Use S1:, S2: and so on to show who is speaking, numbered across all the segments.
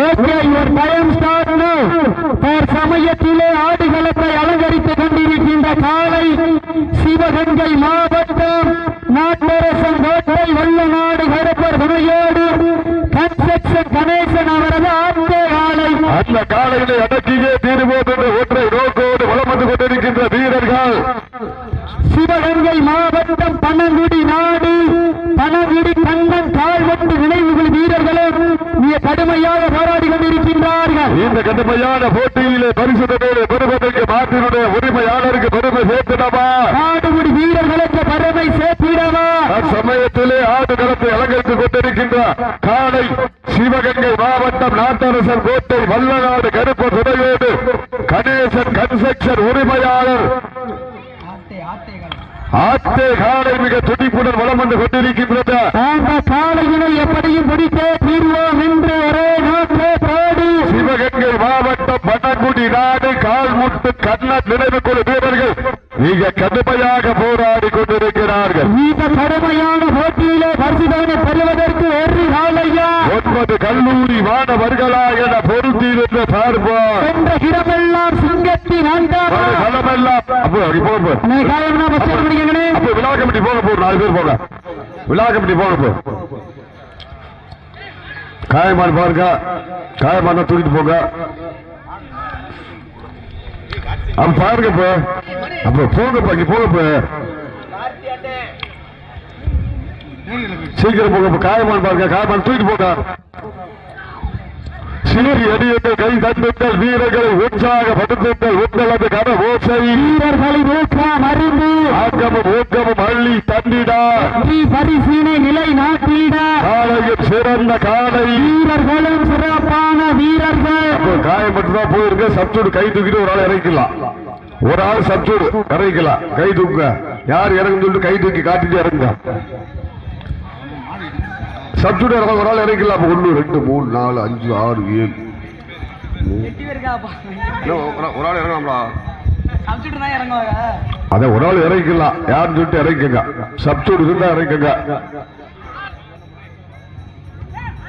S1: Okay your time start now சமயத்திலே ஆடுகளத்தை அலங்கரித்துக் கொண்டிருக்கின்ற காலை சிவகங்கை மாவட்டம் நாட்டரசன் கோட்டை வல்லநாடு கடப்பர் துணையோடு கன்ஸ்ட்ரக்ஷன் கணேசன் அவரது ஆட்டே ஆலை
S2: அந்த காலையிலே அடக்கியே தீருவோம் என்ற ஒற்றை நோக்கோடு வளம் வந்து கொண்டிருக்கின்ற வீரர்கள்
S1: சிவகங்கை மாவட்டம் பனங்குடி நாடு பனங்குடி கண்ணன் கால்வெட்டு நினைவுகள் வீரர்களும் மிக கடுமையாக போராடி கொண்டிருக்கின்றார்கள்.
S2: இந்த கடுமையான போட்டியிலே பரிசுத்தோடு பெருமதிக்கு மாற்றினுடைய உரிமையாளருக்கு பெருமை சேர்த்திடவா?
S1: நாடுகுடி வீரர்களுக்கு பெருமை சேர்த்திடவா?
S2: அச்சமயத்திலே ஆடு களத்தை அலங்கரித்துக் கொண்டிருக்கின்ற காலை சிவகங்கை மாவட்டம் நாட்டரசன் கோட்டை வல்லநாடு கருப்பு துணையோடு கணேசன் கன்ஸ்ட்ரக்ஷன் உரிமையாளர் ஆட்டே காலை மிக துடிப்புடன் வளம் வந்து கொண்டிருக்கின்றது.
S1: அந்த காலையினை எப்படியும் முடித்தே தீர்வோம் என்று ஒரே நோக்கத்தோடு
S2: சிவகங்கை மாவட்டம் பட்டங்குடி நாடு கால்முட்டு கண்ண நினைவு குழு வீரர்கள் மிக கடுமையாக போராடி கொண்டிருக்கிறார்கள்.
S1: இந்த கடுமையான போட்டியிலே பரிசுதவனை பெறுவதற்கு ஒரு காலையா
S2: ஒன்பது கல்லூரி மாணவர்களா என பொருத்தியிருந்த விழா கமிட்டி போக நாலு பேர் போங்க. விழா கமிட்டி போக போ. காயமான பாருங்க. காயமான தூக்கிட்டு போங்க. அப்ப பாருங்க இப்ப அப்ப போங்கப்பா இங்க போங்கப்ப சீக்கிரம் போங்க காயமான பாருங்க. காயமான தூக்கிட்டு போங்க. சீரி அடியுங்கள் கை தட்டுங்கள் வீரர்களை உற்சாகப்படுத்துங்கள் உங்களது கன ஓசை
S1: வீரர்களின் ஊக்கம் அறிந்து
S2: ஆக்கமும் ஊக்கமும் அள்ளி தந்திடா.
S1: வெற்றி பரிசினை நிலை நாட்டிட.
S2: காலையில் சிறந்த காலை.
S1: வீரர்களும் சிறப்பான வீரர்கள்.
S2: காயம் மட்டும்தான் போயிருக்கு. சப்சூடு கை தூக்கிட்டு ஒரு ஆள் இறக்கலாம் ஒரு ஆள் சப்சூடு இறக்கலாம் கை தூக்குங்க. யார் இறங்குன்னு சொல்லிட்டு கை தூக்கி காட்டிட்டு இறங்குங்க இறங்க ஒரு ஆள் இறக்கலாம் அப்போ ஒன்று ரெண்டு மூணு நாலு அஞ்சு ஆறு ஏழு. ஒரு- ஆள் இறங்கலாம்டா. அத ஒரு ஆள் இறக்கலாம் யாருன்னு சொல்லிட்டு இறக்குங்க சப்சூடு இருந்தா இறக்குங்க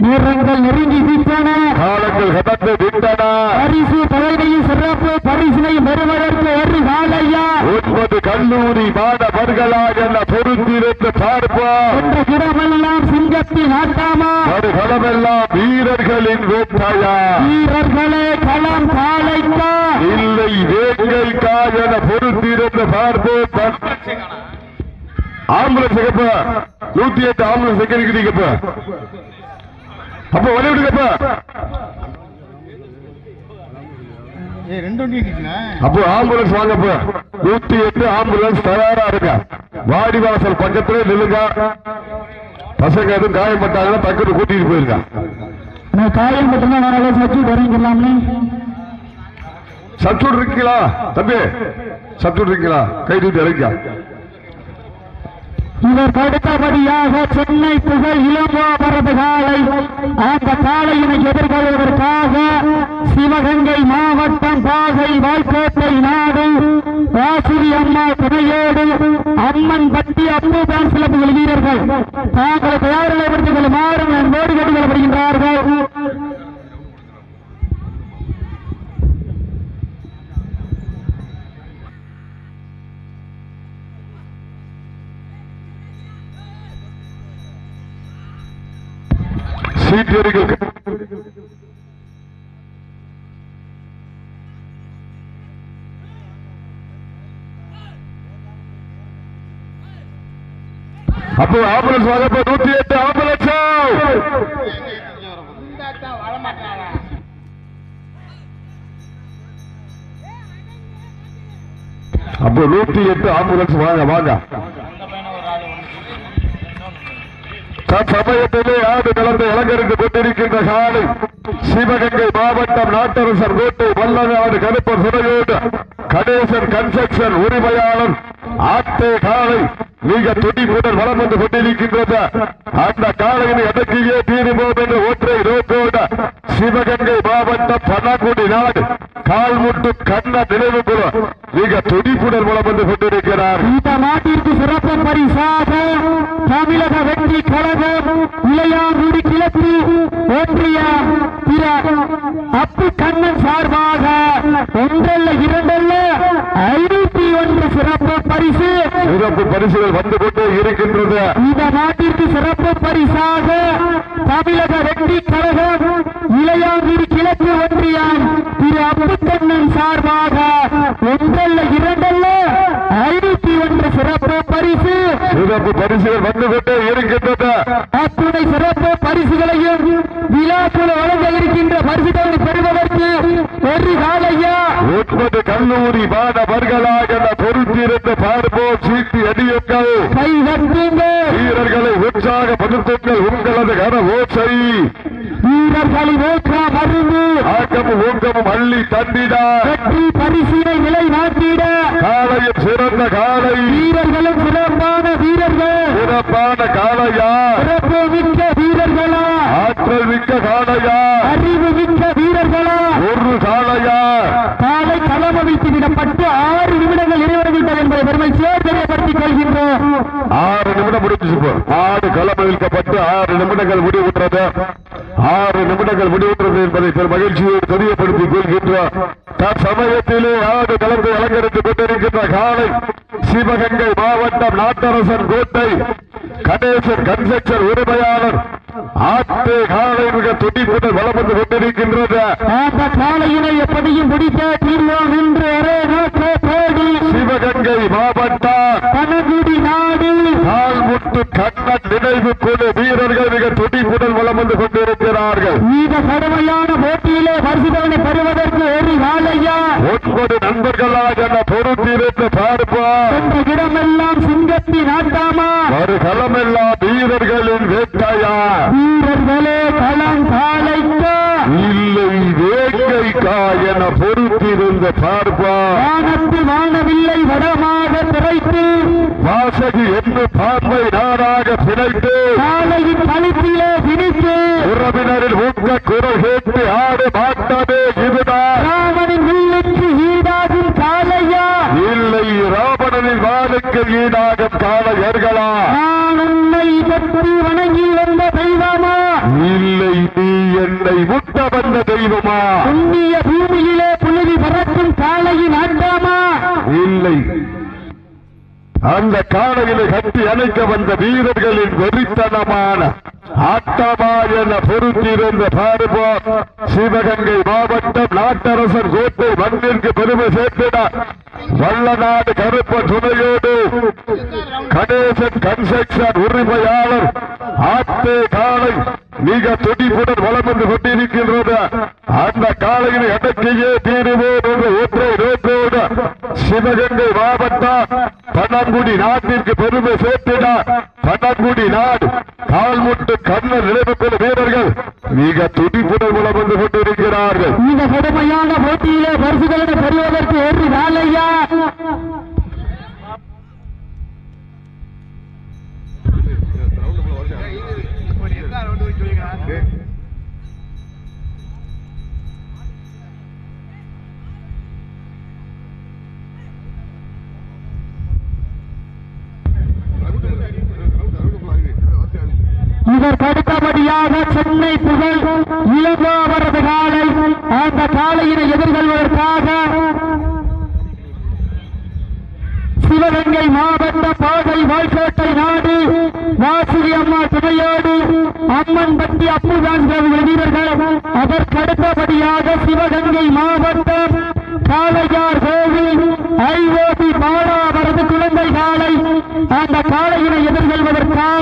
S1: நேரங்கள் நெருங்கி விட்டன
S2: காலங்கள் கடந்து விட்டன
S1: பரிசு தொகையையும் சிறப்பு பரிசினையும் பெறுவதற்கு ஒரு காலையா
S2: ஒன்பது கல்லூரி மாணவர்களா என பொறுத்திருந்து பார்ப்போம்
S1: என்ற இடமெல்லாம் சிங்கத்தின் ஆட்டாமா?
S2: களமெல்லாம் வீரர்களின் வேட்டையா?
S1: வீரர்களே களம் காலைக்கா?
S2: இல்லை வேங்கைக்கா என பொறுத்திருந்து பார்ப்போம். ஆம்புலன்ஸ் நூத்தி எட்டு ஆம்புலன்ஸ் எங்க இருக்கிறீங்கப்ப அப்ப வழி விடுங்கப்ப அப்போ. ஆம்புலன்ஸ் வாங்கப்ப நூத்தி எட்டு ஆம்புலன்ஸ் தயாரா இருக்க வாடிவாசல் பக்கத்துல நில்லுங்க. பசங்க எதுவும் காயப்பட்டாங்கன்னா டக்குனு கூட்டிட்டு போயிருக்கா
S1: நான் வேற அளவு வச்சு வரீங்களாம்னு
S2: சத்தூர் இருக்கீங்களா? தம்பி சத்தூர் இருக்கீங்களா? கை தூக்கி இறங்கியா
S1: இதற்கு அடுத்தபடியாக சென்னை புகழ் இளங்கோபரது காலை அந்த காலையினை எதிர்கொள்வதற்காக சிவகங்கை மாவட்டம் பாகை வாய்க்கோட்டை நாடு வாசுகி அம்மா துணையோடு அம்மன் பட்டி அப்பு டான்ஸ் கிளப்புகள் வீரர்கள் தாங்களை தயாரில் எடுத்துக் கொள்ளுமாறு அன்போடு கேட்டுக் கொள்ளப்படுகின்றார்கள்
S2: சீட் இருக்கு அப்போ ஆம்புலன்ஸ் வாங்கப்போ நூத்தி எட்டு ஆம்புலன்ஸ் அப்போ நூத்தி எட்டு ஆம்புலன்ஸ் வாங்க வாங்க. தற்சமயத்திலே ஆடு கலந்து அலங்கரித்துக் கொண்டிருக்கின்ற காலை சிவகங்கை மாவட்டம் நாட்டரசர் கோட்டை வல்லநாடு கருப்பர் சிறையோடு கணேசன் கன்ஸ்ட்ரக்ஷன் உரிமையாளர் ஆட்டை காலை மிக துடிப்புடன் வளம் வந்து கொண்டிருக்கின்றது. அந்த காலையினை எதற்கையே தீருவோம் என்று ஒற்றை நோக்கோடு சிவகங்கை மாவட்டம் பனகுடி நாடு கால்முட்டு கண்ண நினைவு குழு மிக துடிப்புடன் வளம் வந்து கொண்டிருக்கிறார்.
S1: இந்த நாட்டிற்கு சிறப்பு பரிசாக தமிழக வெற்றி கழகம் இளையாங்குடி கிழக்கு ஒன்றிய திரு அப்பு கண்ணன் சார்பாக ஒன்றல்ல இரண்டல்ல ஐநூத்தி ஒன்று சிறப்பு பரிசு.
S2: சிறப்பு பரிசுகள் வந்து கொண்டே இருக்கின்றது
S1: இந்த நாட்டிற்கு சிறப்பு பரிசாக தமிழக வெற்றி கழகம் இளையாங்குடி கிழக்கு ஒன்றியம் திரு அப்புக்கண்ணன் சார்பாக ஒன்றல்ல இரண்டல்ல ஐநூத்தி ஒன்று சிறப்பு பரிசு.
S2: சிறப்பு பரிசுகள் வந்து கொண்டே இருக்கின்றது
S1: அத்துணை சிறப்பு பரிசுகளையும் விழாக்குழு வழங்க இருக்கின்ற பரிசுகளை பெறுவதற்கு ஒரு காலையா.
S2: ஒன்பது கல்லூரி மாணவர்களாக பொறுத்திருந்து பார்ப்போம் சீட்டு அடியுங்கள் வீரர்களை உற்சாகப்படுத்துங்கள் உங்களது கன ஓசை.
S1: வீரர்களை ஓற்றா மருந்து.
S2: ஆக்கமும் ஊக்கமும் அள்ளி தந்திட.
S1: வெற்றி பரிசினை நிலைநாட்டிட
S2: காலையும் சிறந்த காலை
S1: வீரர்களும் சிறப்பான வீரர்கள்.
S2: சிறப்பான காளையா.
S1: சிறப்பு மிக்க வீரர்களா.
S2: ஆற்றல் மிக்க காளையா.
S1: அறிவு மிக்க வீரர்களா.
S2: ஒரு காளையா.
S1: காலை களம் அமைத்து விடப்பட்டு ஆறு நிமிடங்கள் நிறைவடைவிட்டது என்பதை பெருமை தெரியப்படுத்திக் கொள்கின்றோம்.
S2: ஆறு நிமிடம் முடிஞ்சு போ. ஆடு களம் வைக்கப்பட்டு ஆறு நிமிடங்கள் முடிவுற்றது. ஆறு நிமிடங்கள் முடிவுற்றது என்பதை பெரும் மகிழ்ச்சியோடு தெரியப்படுத்திக் கொள்கின்றோம் தற்சமயத்திலே ஆடு களத்தை அலங்கரித்துக் கொண்டிருக்கின்ற காலை சிவகங்கை மாவட்டம் நாட்டரசன் கோட்டை கணேசன் கன்ஸ்ட்ரக்ஷன் உரிமையாளர் ஆட்டு காலை மிக துடிப்புடன் வளம் வந்து கொண்டிருக்கின்றது.
S1: அந்த காலையினை எப்படியும் பிடிக்க தீர்வோம் என்று ஒரே நோக்க தேடி.
S2: சிவகங்கை மாவட்டம்
S1: பனகுடி நாடு.
S2: கால்முட்டு கண்ணன் நினைவு குழு வீரர்கள் மிக துடிப்புடன் வளம் வந்து கொண்டிருக்கிறார்கள்
S1: மிக கடுமையான போட்டியிலே பரிசுதவனை பெறுவதற்கு ஒரு காலையா
S2: ஒன்பது நண்பர்களாக என பொறுத்திருந்து பார்ப்போம்
S1: சென்ற இடமெல்லாம் சிங்கத்தின் ஆட்டாமா
S2: ஒரு களமெல்லாம் வீரர்களின் வேட்டையா
S1: வீரர்களே களம் காலைக்கா
S2: இல்லை வேங்கைக்கா என பொறுத்திருந்து பார்ப்போம்
S1: வானத்து வானவில்லை வடமாக திரைத்து
S2: வாசகி என்று பார்வை நாடாக பிணைத்து
S1: காலையின் கழுத்திலே திணித்து
S2: உறவினரில் ஊக்க குரல் கேட்டு ஆடு மாட்டமே இதுதான்
S1: ராமனின் வில்லுக்கு ஈடாகும் காலையா
S2: இல்லை ராவணனின் வாளுக்கு ஈடாகும் காளையர்களா
S1: நான் உன்னை பற்றி வணங்கி வந்த தெய்வமா?
S2: இல்லை நீ என்னை முட்ட வந்த தெய்வமா?
S1: புண்ணிய பூமியிலே புழுதி பறக்கும் காலையின் ஆட்டாமா?
S2: இல்லை. அந்த காளையினை கட்டி அணைக்க வந்த வீரர்களின் வெறித்தனமான ஆட்டமா என பொருத்தியிருந்த பார்ப்போம் சிவகங்கை மாவட்டம் நாட்டரசன் கோட்டை மண்ணிற்கு பெருமை சேர்த்திட வல்லநாடு கருப்ப துணையோடு கணேசன் கன்ஸ்ட்ரக்ஷன் உரிமையாளர் ஆத்தே காளை மிக துடிப்புடன் வளம் வந்து கொண்டிருக்கின்றது. அந்த காலையில் அடக்கியே தீருவோம் என்ற ஒற்றை நோக்கோடு சிவகங்கை மாவட்டம் பன்னங்குடி நாட்டிற்கு பெருமை சேர்த்திட பன்னங்குடி நாடு கால்முட்டு
S1: இதற்கு அடுத்தபடியாக சென்னை புகழ் இளங்கோ அவரது காலை அந்த காலையினை எதிர்கொள்வதற்காக சிவகங்கை மாவட்ட பாதை வாய்க்கோட்டை நாடு வாசுகி அம்மா துணையோடு அம்மன் பட்டி அப்புதான் வீரர்கள் அதற்கடுத்தபடியாக சிவகங்கை மாவட்டம் காளையார் கோவில் ஐஓபி பாலா அவரது குழந்தை காலை அந்த காளையினை எதிர்கொள்வதற்காக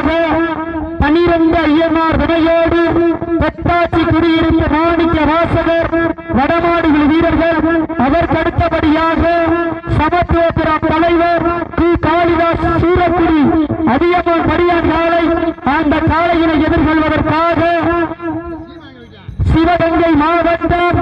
S1: தென்காசி குடியிருந்த மாணிக்க வாசகர் வடமாடுகள் வீரர்கள் அதற்கு அடுத்தபடியாக சமத்துவபுரம் தலைவர் கு காளிதாஸ் சூரக்குடி அதியமான் படியான் காலை அந்த காலையினை எதிர்கொள்வதற்காக சிவகங்கை மாவட்டம்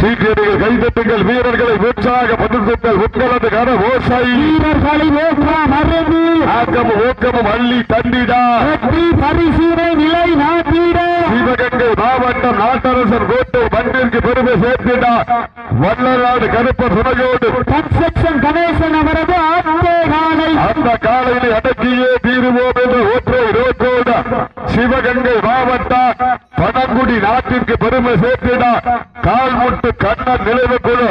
S2: சீக்கியடிகள் கைதட்டுங்கள். வீரர்களை உற்சாகப்படுத்துங்கள் உட்களது கன ஓசாயி
S1: வீரர்களை ஓக்கா மறந்து
S2: ஆக்கமும் ஊக்கமும் அள்ளி தண்டிடா
S1: வெற்றி பரிசீலை நிலை நாட்டிட.
S2: சிவகங்கை மாவட்டம் நாட்டரசர் கோட்டை மண்ணிற்கு பெருமை சேர்த்திடா. வல்லநாடு கருப்ப சுமையோடு
S1: கன்ஸ்ட்ரக்ஷன் கணேசன் அவரது காலை.
S2: அந்த காலையில் அடக்கியே தீருவோம் என்ற ஒற்றை ரோட்டோடு சிவகங்கை மாவட்டம் பனங்குடி நாட்டிற்கு பெருமை சேர்த்திடா. கால்முட்டு கண்ணன் நினைவு குழு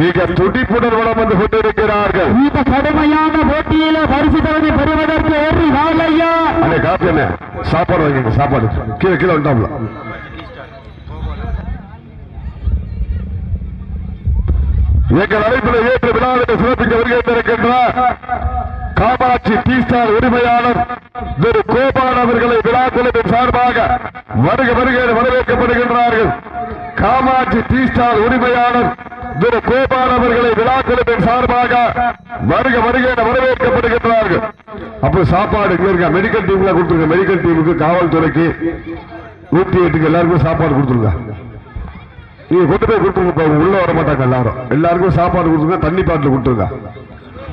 S2: மிக துடிப்புடன் வளம் வந்து கொண்டிருக்கிறார்கள்.
S1: இந்த கடுமையான போட்டியில பரிசு தலைமை பெறுவதற்கு ஒரு வாழையா
S2: அண்ணே காப்பி சாப்பாடு வாங்கிங்க சாப்பாடு. கீழே கீழே வந்துட்டாப்ல எங்கள் அழைப்பில் ஏற்று விழாவினை சிறப்பிக்க வருகின்றிருக்கின்ற காமாட்சி டீ ஸ்டார் உரிமையாளர் திரு கோபால் அவர்களை விழா குழுவின் சார்பாக வருக வருகை வரவேற்கப்படுகின்றார்கள். காமாட்சி டீ ஸ்டார் உரிமையாளர் திரு கோபால் அவர்களை விழா குழுவின் சார்பாக வருக வருகை வரவேற்கப்படுகின்றார்கள். அப்போ சாப்பாடு இங்க இருக்க? மெடிக்கல் டீம்ல கொடுத்துருங்க. மெடிக்கல் டீமுக்கு காவல்துறைக்கு நூத்தி எட்டுக்கு எல்லாருக்கும் சாப்பாடு கொடுத்துருங்க. நீங்க கொண்டு போய் கொடுத்துருங்க உள்ள வர மாட்டாங்க எல்லாரும். எல்லாருக்கும் சாப்பாடு கொடுத்துருங்க தண்ணி பாட்டில் கொடுத்துருங்க.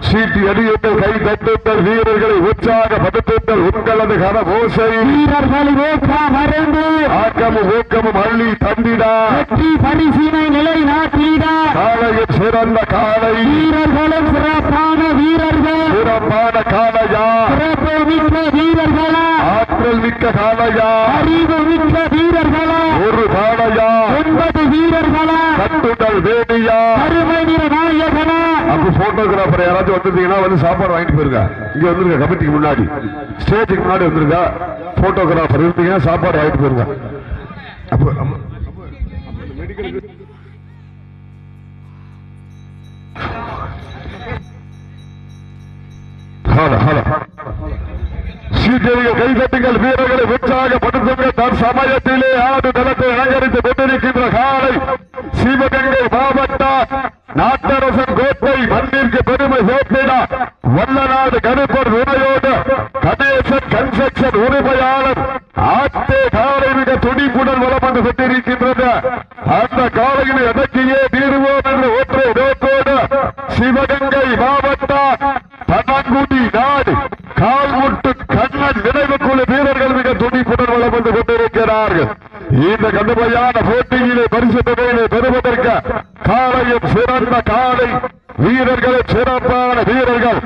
S2: சீட்டி அடியுங்கள் கை தட்டுங்கள் வீரர்களை உற்சாகப்படுத்துங்கள். உங்களது கன ஓசை ஆக்கமும் ஊக்கமும் அள்ளி தந்திடா.
S1: பரிசீலை நிலை நாட்டிட.
S2: காலையில் சிறந்த காலை.
S1: வீரர்களும் சிறப்பான வீரர்கள்.
S2: சிறப்பான காலையா.
S1: சிறப்பு வீரர்களா.
S2: ஆற்றல் மிக்க காலையா
S1: அறிவு மிக்க வீரர்களா
S2: ஒரு காலையா
S1: ஒன்பது வீரர்களா
S2: கட்டுதல் வேணியா
S1: கருமை நிற நாயகனா
S2: அப்ப போட்டோகிராஃபர் யாராச்சும் வந்துட்டீங்கன்னா வந்து சாப்பாடு வாங்கிட்டு போயிருங்க இங்க வந்துருங்க கமிட்டிக்கு முன்னாடி ஸ்டேஜுக்கு முன்னாடி வந்துருங்க போட்டோகிராஃபர் இருந்தீங்கன்னா சாப்பாடு வாங்கிட்டு போயிருங்க அப்போ நம்ம- ஹலோ ஹலோ சீக்கிரம் கைதட்டுங்கள் வீரர்களை உற்சாகப்படுத்துங்கள் தன் சமயத்திலே ஆடு நிலத்தை அலங்கரித்து கொண்டிருக்கின்ற காலை சிவகங்கை மாவட்ட நாட்டரசன் கோட்டை மண்ணிற்கு பெருமை சேர்த்திட வல்லநாடு கருப்பர் உரையோடு கணேசன் கன்ஸ்ட்ரக்ஷன் உரிமையாளர் ஆட்டே காலை மிக துடிப்புடன் வளம் வந்து கொண்டிருக்கின்றது அந்த காலையில் அடக்கியே தீருவோம் என்று ஒற்றை நோக்கோடு சிவகங்கை மாவட்டம் பனங்குடி நாடு கால்முட்டு கண்ணன் நினைவு குழு வீரர்கள் மிக துடிப்புடன் வளம் வந்து கொண்டிருக்கிறார்கள் இந்த கடுமையான போட்டியிலே பரிசு தொகையிலே பெறுவதற்கு காலையும் சிறந்த காலை வீரர்களும் சிறப்பான வீரர்கள்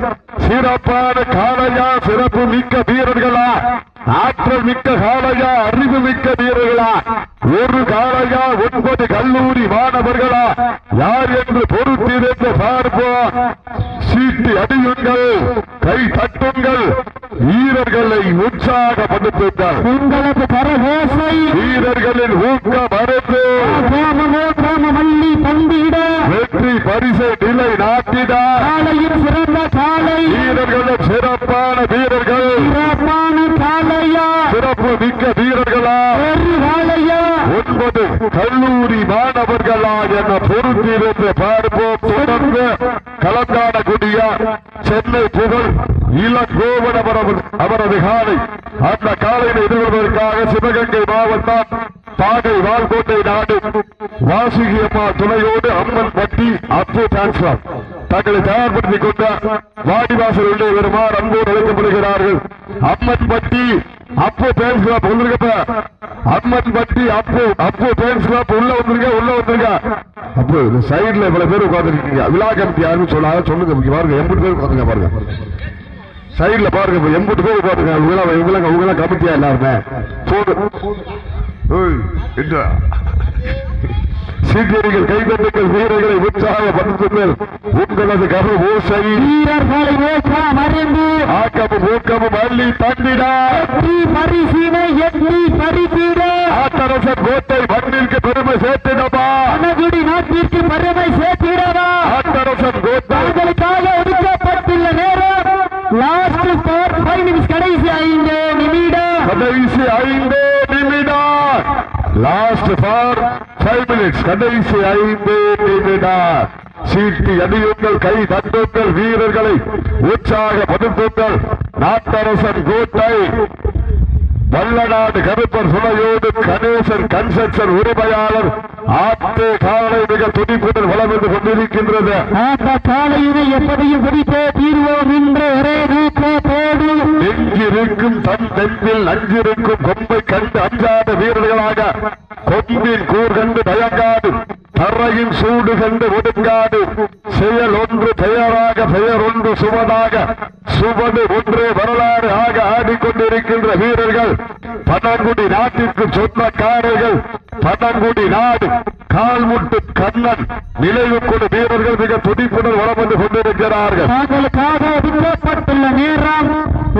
S2: சிறப்பான காலையா சிறப்பு மிக்க வீரர்களா ஆற்றல் மிக்க காலையா அறிவு மிக்க வீரர்களா ஒரு காலையா ஒன்பது கல்லூரி மாணவர்களா யார் என்று பொறுத்திருந்து பார்ப்போம் சீட்டி அடியுங்கள் கை தட்டுங்கள். வீரர்களை உற்சாகப்படுத்துங்கள்.
S1: உங்களது கரகோசை
S2: வீரர்களின் ஊக்க மருந்து
S1: கிராமமோ கிராமமல்லி
S2: வெற்றி பரிசை நிலை நாட்டிட.
S1: காலையும் சிறந்த காலை.
S2: வீரர்களும் சிறப்பான வீரர்கள்.
S1: சிறப்பான காலையா.
S2: சிறப்பு மிக்க வீரர்களா. ஒன்பது கல்லூரி மாணவர்களா என பொறுத்திருந்து பார்ப்போம் தொடர்ந்து கலந்தாடக்கூடிய சென்னை புகழ் இளங்கோவன் அவரது அவரது காலை. அந்த காலையில் எதிர்கொள்வதற்காக சிவகங்கை மாவட்டம் பாகை வால்கோட்டை நாடு. வாசுகி அம்மா துணையோடு அம்மன் பட்டி அப்பு டிரான்ஸ்பர் தங்களை தயார்படுத்திக் கொண்ட வாடிவாசல் உள்ளே வருமாறு அன்போடு அழைக்கப்படுகிறார்கள். அம்மன் பட்டி அப்பு பேன்ஸ் கிளப் வந்திருக்கப்ப. அம்மன் பட்டி அப்பு. அப்பு பேன்ஸ் கிளப் உள்ள வந்திருக்க உள்ள வந்திருக்க. அப்போ இந்த சைடுல இவ்வளவு பேர் உட்காந்துருக்கீங்க விழா கமிட்டி யாருன்னு சொன்னாங்க சொல்லுங்க பாருங்க எண்பது பேர் உட்காந்துங்க பாருங்க. சைடுல பாருங்க எண்பது பேர் உட்காந்துங்க இவங்க இவங்க இவங்க கமிட்டியா எல்லாருமே? போடு. என்ன? சீக்கிரங்கள் கைதட்டுங்கள் வீரர்களை உற்சாகப்படுத்துங்கள். உங்களது கரு ஓசை.
S1: வீரர்களை ஓசா மறைந்து
S2: ஆக்கமும் ஊக்கமும் அள்ளி தந்திடா.
S1: பரிசினை எண்ணி பறித்திட.
S2: ஆத்தரசன் கோட்டை மண்ணிற்கு பெருமை சேர்த்திடமா
S1: அனகுடி நாட்டிற்கு பெருமை சேர்த்திடவா?
S2: ஆத்தரசன் கோட்டை.
S1: தங்களுக்காக ஒதுக்கப்பட்டுள்ள நேரம். லாஸ்ட் ஸ்டார் ஃபைவ் மினிட்ஸ் கடைசி ஐந்து நிமிடம்.
S2: கடைசி ஐந்து நிமிடம். லாஸ்ட் ஃபார் ஃபைவ் மினிட்ஸ் கடைசி ஐந்து நிமிடம். சீட்டி அடியுங்கள் கை தட்டுங்கள் வீரர்களை. உற்சாக உற்சாகப்படுத்துங்கள் நாட்டரசன் கோட்டை. வல்லநாடு கருப்பர் சுனையோடு கணேசன் கன்ஸ்ட்ரக்ஷன் உரிமையாளர் ஆத்தே காலை மிக துடிப்புடன் வளம் வந்து கொண்டிருக்கின்றது.
S1: அந்த காலையினை எப்படியும் பிடித்தே தீர்வோம் என்று ஒரே நோக்கத்தோடு
S2: நெஞ்சிருக்கும் தன் நெஞ்சில் நஞ்சிருக்கும் கொம்பை கண்டு அஞ்சாத வீரர்களாக கொம்பின் கூர் கண்டு தயங்காது தரையின் சூடு கண்டு ஒடுங்காது செயல் ஒன்று பெயராக பெயர் ஒன்று சுவதாக சுவடு ஒன்றே வரலாறு ஆக இருக்கின்ற வீரர்கள் பனங்குடி நாட்டிற்கு சொந்தக்காரர்கள் பனங்குடி நாடு. கால்முட்டு கண்ணன் நினைவு கொண்டு வீரர்கள் மிக துடிப்புடன் வளம் வந்து கொண்டிருக்கிறார்கள்.
S1: தாங்களுக்காக ஒதுக்கப்பட்டுள்ள நேரம்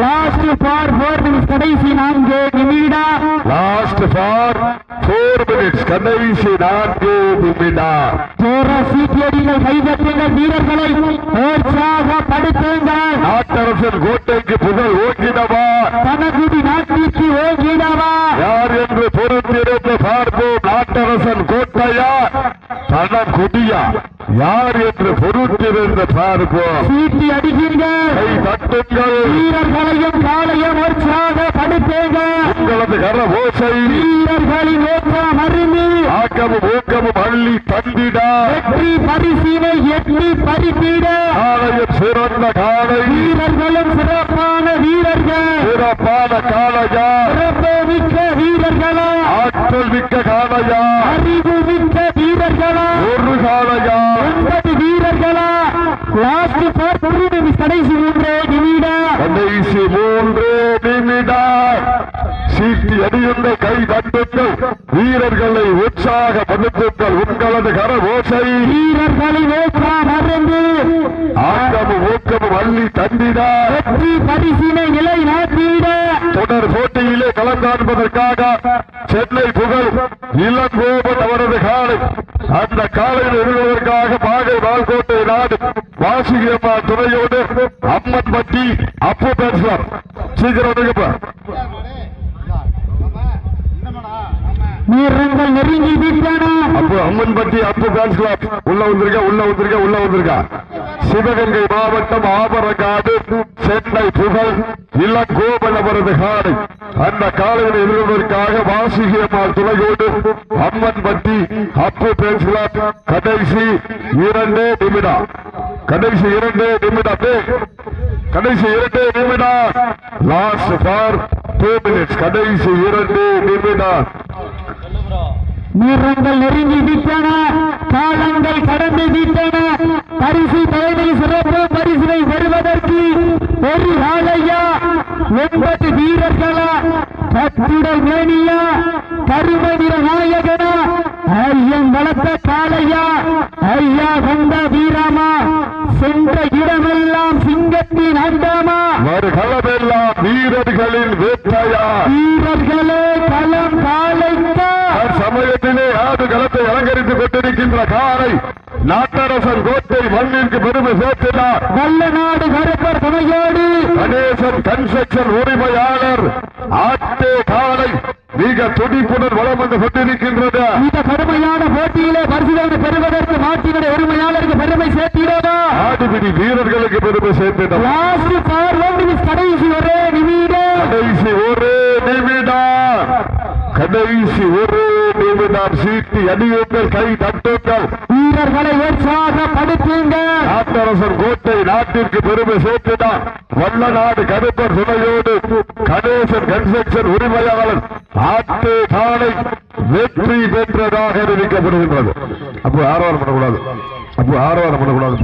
S1: லாஸ்ட் ஃபார் போர் மினிட்ஸ் கடைசி நான்கு நிமிடம்
S2: லாஸ்ட் ஃபார் போர் மினிட்ஸ் கடைசி நான்கு நிமிடம்
S1: ஜோர சீட்டியடிகள் கைதட்டுங்கள் வீரர்களை உற்சாகப்படுத்துங்கள்.
S2: நாட்டரசன் கோட்டைக்கு புகழ் ஓக்கினவா
S1: தனகுடி நாட்டிற்கு ஓகிடவா
S2: யார் என்று பொறுத்திருந்து பார்ப்போம். நாட்டரசன் கோட்டையா தனக்குடியா யார் என்று பொறுத்திருந்து பார்ப்போம்
S1: சீட்டி அடிக்கிறீர்கள்
S2: தட்டுங்கள்.
S1: வீரர்களையும் காலையும் உற்சாகப்படுத்துங்கள்
S2: உங்களது கர ஓசை.
S1: வீரர்களின் ஓட்டம் அருமை.
S2: ஆக்கமும் ஊக்கமும் அள்ளி தந்திடா.
S1: வெற்றி பரிசீலை எட்டி பறித்திட.
S2: காலையும் சிறந்த காலை
S1: வீரர்களும் சிறப்பான வீரர்கள்.
S2: சிறப்பான காலையா
S1: சிறப்பு மிக்க வீரர்களா?
S2: ஆற்றல் மிக்க காலையா?
S1: அறிவு மிக்க வீரர்களா?
S2: ஒரு காலையா?
S1: ஒன்பது வீரர்களா? லாஸ்ட் போர் புரிதவி கடைசி மூன்றே நிமிடம்.
S2: கடைசி மூன்று நிமிடம். சீட்டி அடியுங்கள் கை தட்டுங்கள் வீரர்களை உற்சாகப்படுத்துங்கள். உங்களது கர ஓசை
S1: அருந்து
S2: ஆக்கமும் ஊக்கமும் அள்ளி தந்திடா.
S1: வெற்றி பரிசினை நிலைநாட்டிட.
S2: தொடர் போட்டியிலே களம் காண்பதற்காக சென்னை புகழ் இளங்கோபன் அவரது காலை. அந்த காலையில் எதிர்வதற்காக பாகை வால்கோட்டை நாடு வாசிகம்மா துணையோடு அம்மன் பட்டி அப்பு பேசுவார். சீக்கிரம்
S1: விட்டன
S2: அப்போ கிளப் உள்ள வந்திருக்க உள்ள வந்திருக்க உள்ள வந்திருக்க. சிவகங்கை மாவட்டம் ஆபரங்காடு சென்னை புகழ் இளங்கோபன் அவரது காலை அந்த காலையில் எதிர்வதற்காக வாசிகியம்மாள் துணையோடு அம்மன் பட்டி அப்பு டான்ஸ் கடைசி இரண்டு நிமிடம். கடைசி இரண்டு நிமிடம். கடைசி இரண்டு நிமிடம். லாஸ்ட் ஃபார் டூ மினிட்ஸ் கடைசி இரண்டு நிமிடம்.
S1: நேரங்கள் நெருங்கி விட்டன காலங்கள் கடந்து விட்டன பரிசு தலைமை சிறப்பு பரிசினை பெறுவதற்கு ஒரு ஆலையா ஒன்பது வீரர்களா? கத்திடல் மேனியா? கருமதிர நாயகனா? ஐயம் வளர்த்த காளையா? ஐயா வந்த வீரமா? சென்ற இடமெல்லாம் சிங்கத்தின் அண்டமா
S2: வருகளமெல்லாம் வீரர்களின் வேட்டையா?
S1: வீரர்களே களம் காலைக்கா
S2: ஆடு களத்தை அலங்கரித்துக் கொண்டிருக்கின்ற காரை நாட்டரசன் கோட்டை மண்ணிற்கு பெருமை சேர்த்தினார்.
S1: வல்ல நாடு கருப்பர் துணையோடு.
S2: கணேசன் கன்ஸ்ட்ரக்ஷன் உரிமையாளர். ஆட்டே காலை மிக துடிப்புடன் வளம் வந்து கொண்டிருக்கின்றது.
S1: இந்த கடுமையான போட்டியிலே பரிசுகளை பெறுவதற்கு மாட்டினுடைய உரிமையாளருக்கு பெருமை சேர்த்திடவா
S2: ஆடுபிடி வீரர்களுக்கு பெருமை
S1: பார் கடைசி ஒரே நிமிடம்.
S2: கடைசி ஒரு நிமிடம். கடைசி ஒரு நிமிடம் சீட்டி அடியுங்கள் கை தட்டுங்கள்.
S1: வீரர்களை உற்சாகப்படுத்துங்க
S2: நாட்டரசன் கோட்டை நாட்டிற்கு பெருமை சேர்த்தினார் வல்ல நாடு கருப்பர் துணையோடு கணேசன் கன்ஸ்ட்ரக்ஷன் உரிமையாளர் ஆட்டு காலை வெற்றி பெற்றதாக அறிவிக்கப்படுகின்றது அப்போ ஆரவாரம் பண்ணக்கூடாது. அப்போ ஆரவாரம் பண்ணக்கூடாது